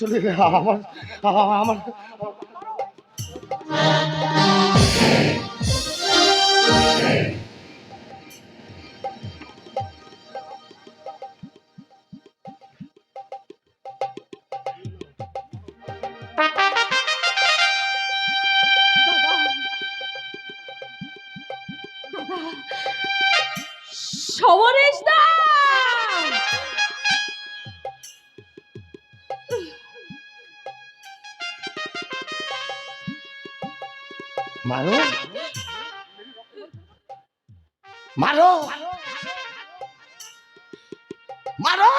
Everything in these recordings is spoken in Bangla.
আসলে আমার আমার। সমরেশ দা! মারো? মারো? মারো?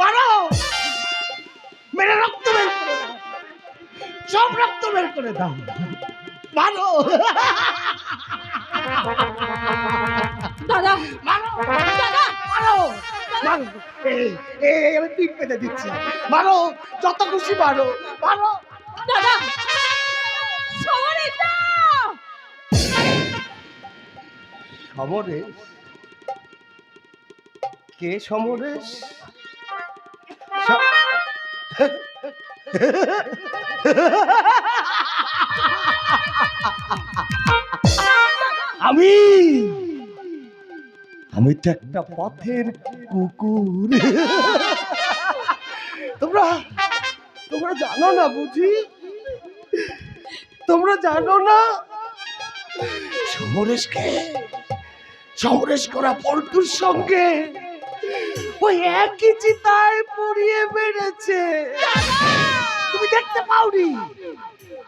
মারো? মেরে রক্ত বের করে দাও। সব রক্ত বের করে দাও। মারো? দাদা মারো দাদা মারো। মারো। এই এই আমি পিঠ পেতে দিচ্ছি। মারো যত খুশি মারো। মারো। দাদা সমরেশ সমরেশ কে সমরেশ? আমি! আমি তো একটা পথের কুকুর। তোমরা তোমরা জানো না বুঝি? তোমরা জানো না? সমরেশকে সমরেশ করা পল্টুর সঙ্গে ওই একই চিতায় পুড়িয়ে বেড়েছে। তুমি দেখতে পাওনি?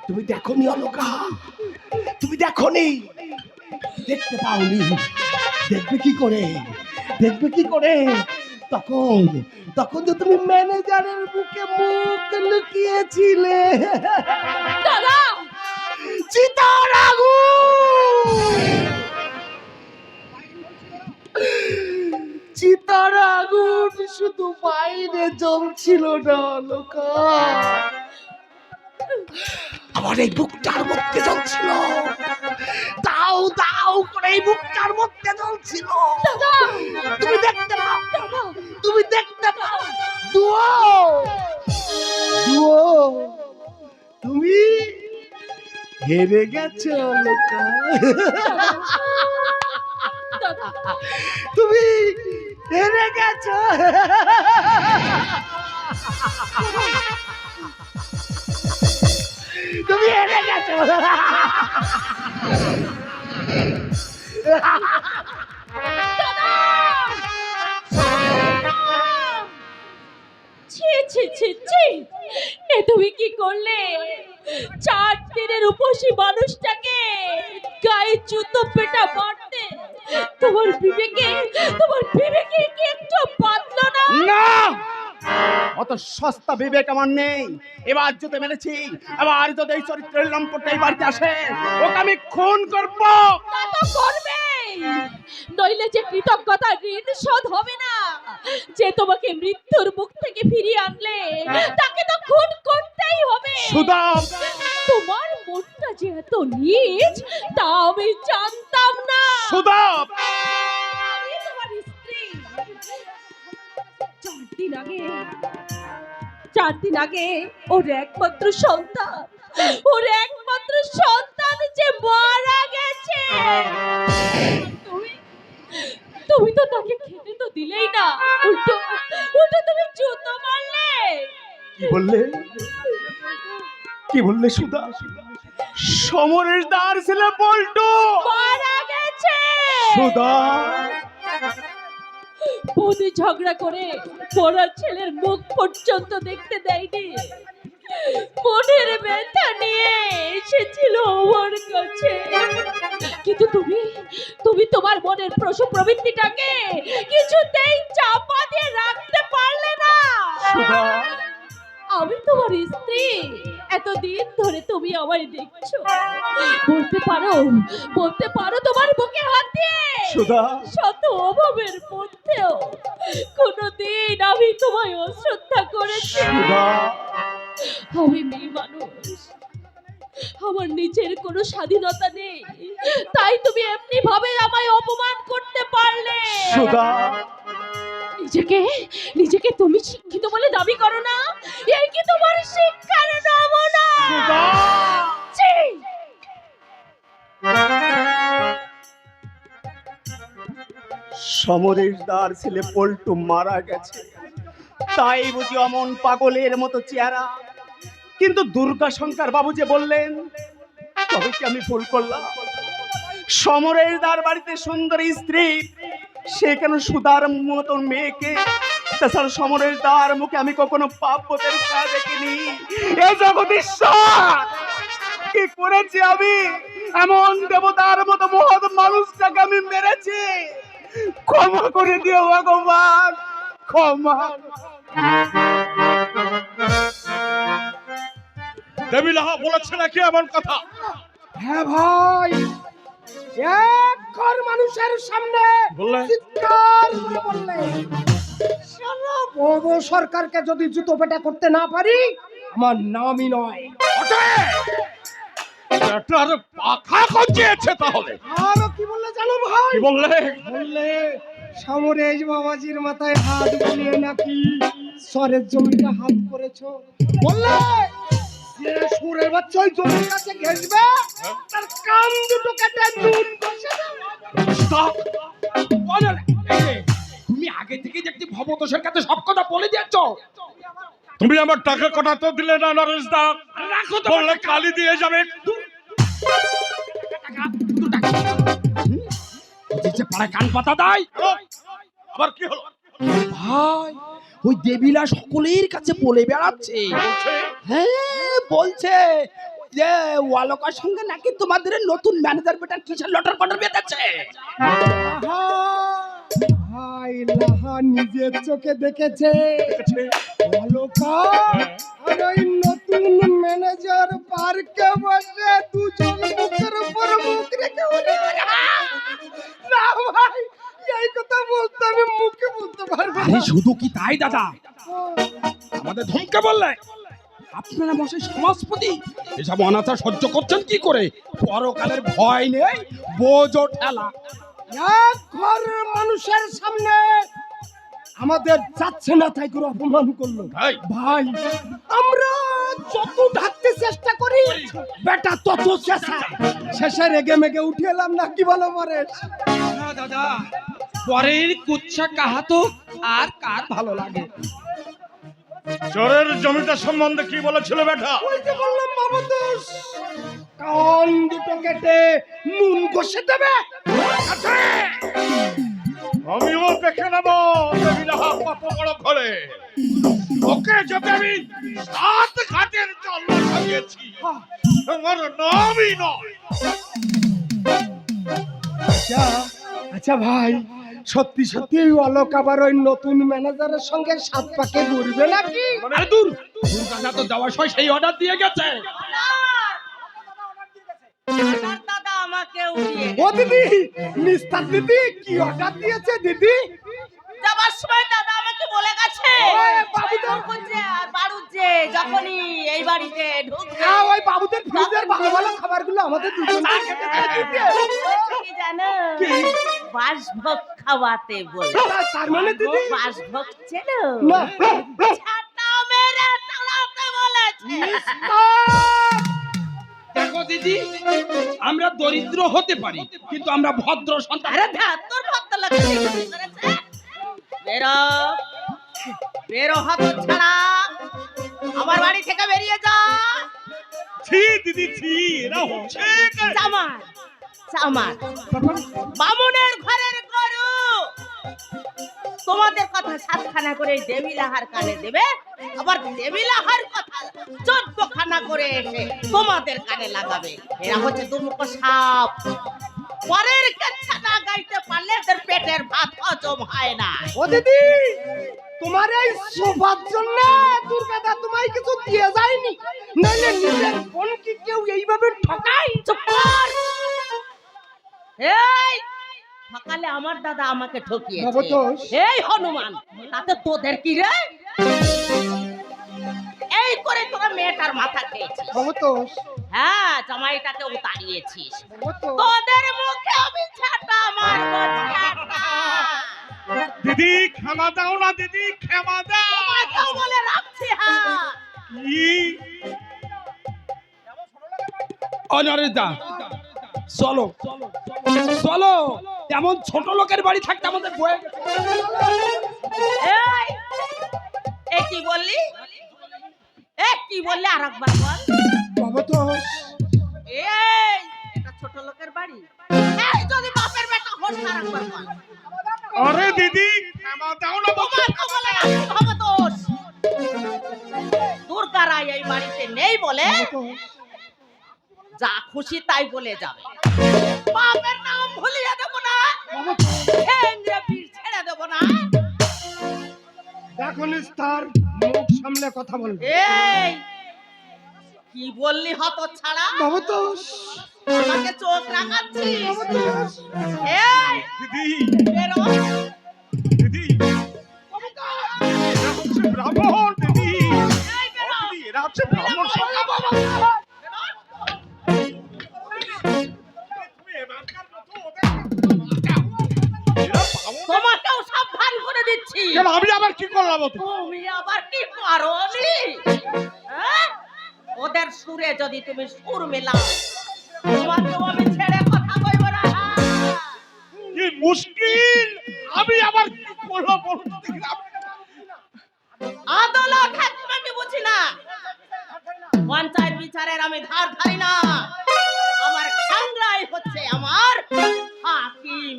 তুমি দেখনি, অলকা? তুমি দেখো নি দেখতে পাওনি। দেখবে কি করে? দেখবে কি করে? তখন তখন তো তুমি ম্যানেজারের বুকে মুখ লুকিয়েছিলে। দাদা! চিতার আগুন! চিতার আগুন শুধু বাইরে জ্বলছিল না লোকা আমার এই বুকটার মধ্যে দাও করে এই বুকটার মধ্যে জ্বলছিল তুমি দেখতে পাও। তুমি দেখতে পাও। দুও দুও তুমি হেরে গেছো লোকা তুমি হেরে গেছো। তুমি হেরে গেছো। ছি ছি ছি ছি। এ তুমি কি করলে? চার দিনের উপসী মানুষটাকে গায়ে জুতো পেটা মারতে। তোমার বিবেকে তোমার বিবেকে কি একটু বাঁধলো না? না! অত সস্তা বিবেক আমার নেই। এবার যদি মেরেছি এবার যদি এই চরিত্রের লম্পটটা এই বাড়িতে আসে ওকে আমি খুন করবে। নইলে যে কৃতজ্ঞতা ঋণ শোধ হবে না। যে তোমাকে মৃত্যুর মুখ থেকে ফিরিয়ে আনলে তাকে তো খুন করতেই হবে। সুদা তোমার মনটা যে এত নিজ তা আমি জানতাম না। সুদা আমি তোমার স্ত্রী। চার দিন আগে চার দিন আগে ওর একমাত্র সন্তান ওর দিলেই না। উল্টো উল্টো তুমি জুতো মারলে। কি বললে? কি বললে সুদা সমরেশ দার ছেলে পল্টু। মারা গেছে। সুদা বৌদি ঝগড়া করে পড়ার ছেলের মুখ পর্যন্ত দেখতে দেয়নি। মনের ব্যথা নিয়ে এসেছিল আমার কাছে। কিন্তু তুমি তুমি তোমার মনের প্রসু প্রবৃত্তিটাকে কিছুতেই চাপা দিয়ে রাখতে পারলে না। আমি তোমার স্ত্রী। এতদিন ধরে তুমি আমায় দেখছ। বলতে পারো বলতে পারো তোমার বুকে হাত দিয়ে। শত অভাবের মধ্যেও কোনোদিন আমি তোমায় অশ্রদ্ধা করেছি। আমি মেয়ে মানুষ। আমার নিজের কোনো স্বাধীনতা নেই। তাই তুমি এমনি ভাবে আমায় অপমান করতে পারলে। সুদা নিজেকে নিজেকে তুমি শিক্ষিত বলে দাবি করো না। এই কি তোমার শিক্ষার নমুনা? সুধা! সমরেশ দার ছেলে পল্টু মারা গেছে। তাই বুঝি অমন পাগলের মতো চেহারা। কিন্তু দুর্গা শঙ্কর বাবু যে বললেন তবে কি আমি ভুল করলাম? সমরেশ দার বাড়িতে সুন্দর স্ত্রী সে কেন সুদার মতন মেয়েকে? তাছাড়া সমরেশ দার মুখে আমি কখনো পাপ পথের ছায়া দেখিনি। এ জগদীশ্বর কি করেছি আমি? এমন দেবতার মতো মহৎ মানুষটাকে আমি মেরেছি। ক্ষমা করে দিও ভগবান ক্ষমা। দেবী লাহা বলেছে নাকি এমন কথা? হ্যাঁ ভাই। এক ঘর মানুষের সামনে বললে? চিৎকার করে সরকারকে যদি জুতো পেটা করতে না পারি আমার নামই নয়। এটার পাখা গজিয়েছে তাহলে। আরও কি বললে জানো ভাই? কি বললে? বললে সমরেশ বাবাজির মাথায় হাত বুলিয়ে নাকি সরের জমিটা হাত করেছ? বললে সুরের বাচ্চা ওই জমির কাছে ঘেসবে তার কান দুটো কেটে নুন! তুমি আগে থেকে দেখছি ভবতোষের কাছে সব কথা বলে দিয়েছ। তুমি আমার টাকা কটা তো দিলে না নরেশ দা? রাখো তো বললে কালি দিয়ে যাবে। পাড়ায় কান পাতা দেয়। আবার কি হলো? ভাই। ওই দেবীলা সকলের কাছে বলে বেড়াচ্ছে। হ্যাঁ বলছে যে ওয়ালকার সঙ্গে নাকি তোমাদের নতুন ম্যানেজার বেটার কিসের লটার পটার বেঁধেছে ভাই লাহা নিজের চোখে দেখেছে। দেখেছে? আর ওই নতুন ম্যানেজার পার্কে বসে দুজন মুখের উপর মুখ রেখে না ভাই এই কথা বলতে আমি মুখে বলতে পারব আরে শুধু কি তাই দাদা? আমাদের ধমকে বললে? আপনারা বসে সমাজপতি। এসব অনাচার সহ্য করছেন কি করে? পরকালের ভয় নেই বোঝো ঠেলা। এক মানুষের সামনে আমাদের যাচ্ছে না তাই করে অপমান করল। ভাই ভাই আমরা যত ঢাকতে চেষ্টা করি বেটা তত চেষ্টা শেষে রেগে মেগে উঠে এলাম না কি বলো পরে দাদা। পরের কুচ্ছা কাহাতো আর কার ভালো লাগে? চোরের জমিটা সম্বন্ধে কি বলেছিল বেটা ওই যে বললাম বাবা দোষ কান দুটো কেটে নুন ঘষে দেবে। আমিও দেখে নেব দেবী লাহা কত বড় ঘরে ওকে যদি আমি সাত ঘাটের জল খাইয়েছি আমার নামই নয়। আচ্ছা আচ্ছা ভাই। সত্যি সত্যি ওই অলোক আবার ওই নতুন ম্যানেজারের সঙ্গে সাত পাকে ঘুরবে নাকি? আরে দূর দূর দাদা তো যাওয়ার সময় সেই অর্ডার দিয়ে গেছে। দাদা আমাকে উঠিয়ে ও দিদি নিস্তার দিদি কি অর্ডার দিয়েছে দিদি? যাবার সময় দাদা আমাকে বলে গেছে। ওই বাবুদের- করছে আর বাড়ুচ্ছে যখনই এই বাড়িতে ঢুকবে। হ্যাঁ ওই বাবুদের ফ্রিজের ভালো ভালো খাবারগুলো আমাদের। বলছে কি জানো? বাসভোগ খাওয়াতে বলে তার মানে দিদি বাসভোগ ছিল? না ছাতা মেরে তাড়াতে বলেছে। দেখো দিদি আমরা দরিদ্র হতে পারি কিন্তু আমরা ভদ্র সন্তান। আরে ধ্যাত তোর লাগছে। বেরো বেরো হাত ছাড়া। আমার বাড়ি থেকে বেরিয়ে যা। ছি দিদি ছি এরা হচ্ছে কে? চামার বামুনের ঘরের গরু। তোমাদের কথা সাতখানা করে দেবী লাহার কানে দেবে আবার দেবী লাহার কথা চোদ্দ খানা করে এসে তোমাদের কানে লাগাবে। এরা হচ্ছে দুমুখ সাপ। পরের কেচ্ছা না গাইতে পারলে এদের পেটের ভাত হজম হয় না। ও দিদি তোমার এই সোফার জন্য দুর্গাদা তোমায় কিছু দিয়ে যায়নি। নাইলে নিজের বোন কি কেউ এইভাবে ঠকায়? চুপ কর। এই সকালে আমার দাদা আমাকে ঠকিয়েছে। এই হনুমান তাতে তোদের কি রে? এই করে তোরা মেয়েটার মাথা খেয়েছিস। ভবতোষ। হ্যাঁ জামাইটাকে ভবতোষ। তোদের মুখে আমি ছাটা মারবো দিদি ক্ষমা দাও না দিদি ক্ষমা দাও। তোমাকেও বলে রাখছি হ্যাঁ। কি অনরিতা চলো। চলো। এমন ছোট লোকের বাড়ি থাকতে আমাদের বয়ে এই কি বললি? এ কি বললি আর একবার বল? বাবা তো এই এটা ছোট লোকের বাড়ি। এই যদি বাপের বেটা হোস আর একবার বল। আরে দিদি ক্ষমা দাও না দুর্গা রায় এই বাড়িতে নেই বলে। যা খুশি তাই বলে যাবে। বাপের নাম ভুলিয়ে দেবো না। বীর ছেড়ে দেবো না। দেখো নিস্তার মুখ সামলে কথা বলবে। এই কি বললি হত ছাড়া? বাবা তো আমাকে চোখ রাখাচ্ছিস এই দিদি। বেরো। দিদি। ব্রাহ্মণ। কেন আমি আবার কি করলাম? তুমি আবার কি করনি হ্যাঁ? ওদের সুরে যদি তুমি সুর মেলাও তোমাকেও আমি ছেড়ে কথা কইব না। কি মুশকিল? আমি আবার কি করলাম তো দেখি। আমি- আমি বুঝি না। পঞ্চায়েত বিচারের আমি ধার ধারি না। আমার খাংরাই হচ্ছে আমার হাকিম।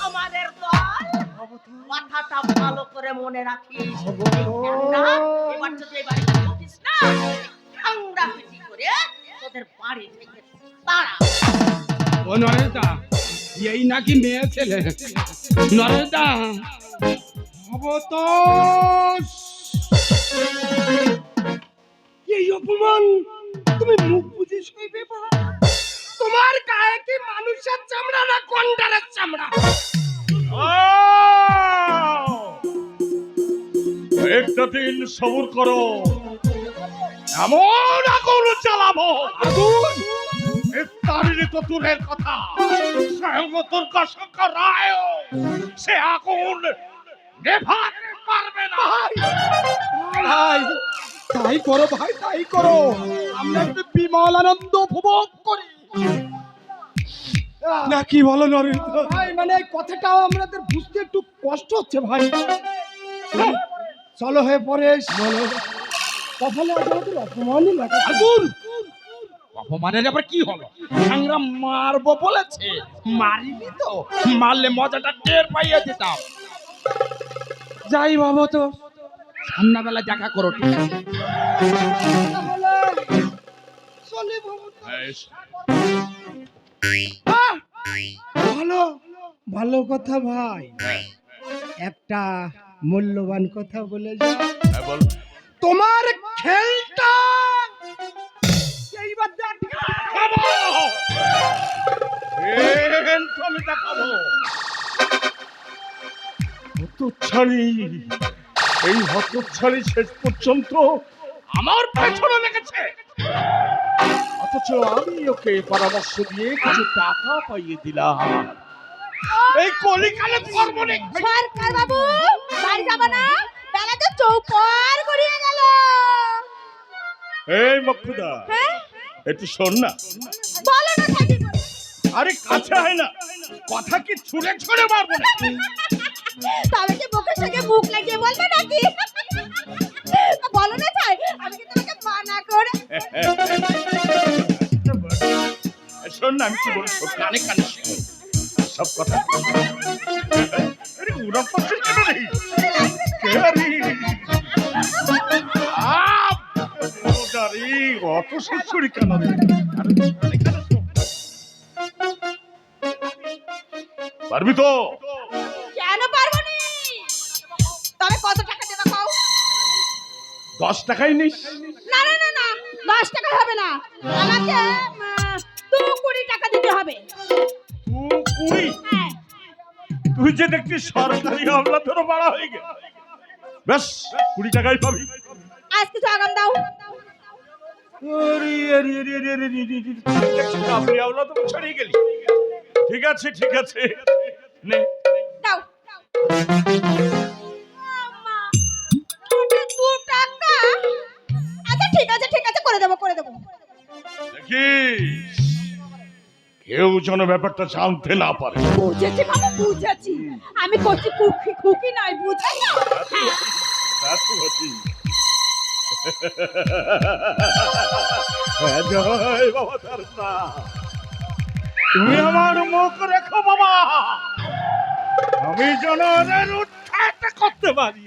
আমাদের দল কথাটা ভালো করে মনে রাখিস এবার যদি এই বাড়িতে ঢুকিস এই নাকি মেয়ে ছেলে? নরেদা অবতোষ এই অপমান তুমি মুখ বুঝে সইবে বা তোমার গায়ে কি মানুষের চামড়া না কন্ডারের চামড়া? একটা দিন সবুর করো। এমন আগুন চালাবো আগুন? তারিণী তো দূরের কথা। স্বয়ং দুর্গা শঙ্কর রায়। সে আগুন নেভাতে পারবে না। ভাই তাই করো ভাই তাই করো। আমরা একটু বিমল আনন্দ উপভোগ করি। না কি বলো নরেদা ভাই মানে এই কথাটাও আমাদের বুঝতে একটু কষ্ট হচ্ছে ভাই। চলো হয়ে পরে বলো। কপালে আমাদের অপমানই লাগে। আগুন! অপমানের আবার কি হলো? আমরা মারবো বলেছে। মারিনি তো। মারলে মজাটা টের পাইয়ে দিতাম। যাই ভাবো তো। সন্ধ্যাবেলা দেখা করো ঠিক আছে? ভালো ভালো কথা ভাই। একটা মূল্যবান কথা বলে হ্যাঁ, বল। তোমার খেলটা এইবার তো এই হতচ্ছাড়ি শেষ পর্যন্ত আমার পেছনে লেগেছে। অথচ আমি ওকে পরামর্শ দিয়ে কিছু টাকা পাইয়ে দিলাম। এই কলিকালে কর্মনে সরকার বাবু বাড়ি যাব না? বেলা তো চৌপর গেল। এই মক্ষুদা একটু শোন না। বলো না আরে কাছে হয় না। কথা কি ছুঁড়ে ছুঁড়ে মারবো না তবে কি মুখের সঙ্গে মুখ লাগিয়ে বলবে নাকি? বলো না তাই আমি কি তোমাকে মানা করে? শোন না আমি কি বলছো? কানে কানে সব কথা আরে উড়া পাচ্ছে কেন রে? কে রে? আপ! ওটা রে, অত সুরসুরি কেন রে। পারবি তো? দশ টাকাই নিস না না না না দশ টাকা হবে না আমাকে দু কুড়ি টাকা দিতে হবে তুই কুড়ি হ্যাঁ তুই যে দেখছি সরকারি আমলা তোর বাড়া হয়ে গেল ব্যাস কুড়ি টাকাই পাবি আজ কিছু আগাম দাও তো ঠিক আছে ঠিক আছে নে দাও দেখিস কেউ যেন ব্যাপারটা জানতে না পারে। বুঝেছি বাবা বুঝেছি। আমি কুকি কুকি নয় না হ্যাঁ, তুমি আমার মুখ রেখো বাবা। আমি যেন উৎখাত করতে পারি